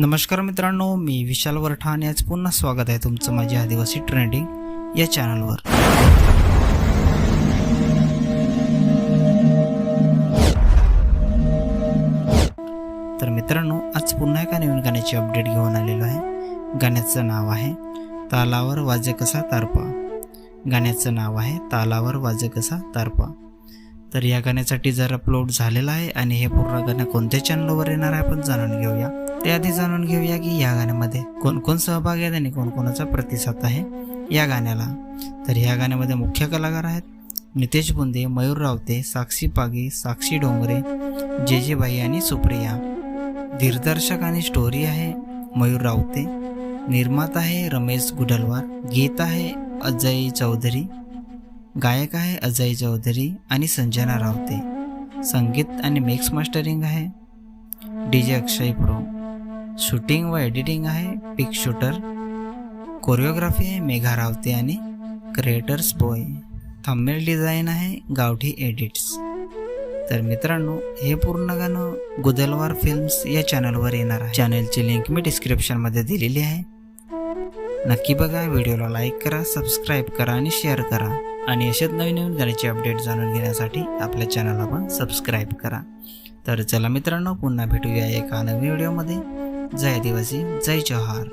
नमस्कार मित्रांनो मी विशाल वरठा आणि आज पुन्हा स्वागत आहे तुमचं माझ्या आदिवासी ट्रेंडिंग या चॅनलवर. तर मित्रांनो आज पुन्हा एका नवीन गाण्याची अपडेट घेऊन आलेलो आहे. गाण्याचं नाव आहे तालावर वाजे कसा तारपा. गाण्याचं नाव आहे तालावर वाजे कसा तारपा. तर या गाण्यासाठी जर अपलोड झालेला आहे आणि हे पूर्ण गाणं कोणत्या चॅनलवर येणार आहे आपण जाणून घेऊया. त्याआधी जाणून घेऊया की या गाण्यामध्ये कोण कोण सहभागी आहेत आणि कोणकोणाचा प्रतिसाद आहे या गाण्याला. तर या गाण्यामध्ये मुख्य कलाकार आहेत नितेश बुंदे मयूर रावते साक्षी पागी साक्षी डोंगरे जे जे बाई आणि सुप्रिया. दिग्दर्शक आणि स्टोरी आहे मयूर रावते. निर्माता आहे रमेश गुडलवार. गीत आहे अजय चौधरी. गायक आहे अजय चौधरी आणि संजना रावते. संगीत आणि मिक्स मास्टरिंग आहे. D J Akshay pro. Shooting व एडिटिंग आहे पिक शूटर. कोरिओग्राफी आहे मेघा रावते आणि क्रिएटर्स बॉय थंबनेल डिझाईन आहे गावठी एडिट्स तर मित्रांनो हे पूर्ण गाणं गुदलवार फिल्म्स या चॅनलवर येणार आहे. चॅनलची लिंक मी डिस्क्रिप्शनमध्ये दिलेली आहे. नक्की बघा व्हिडिओला लाईक करा सबस्क्राईब करा आणि शेअर करा. आणि अशाच नवीन नवीन गाण्याचे अपडेट जाणून घेण्यासाठी आपल्या चॅनलला पण सबस्क्राईब करा. तर चला मित्रांनो पुन्हा भेटूया एका नवीन व्हिडिओमध्ये जय आदिवासी जय जवाहर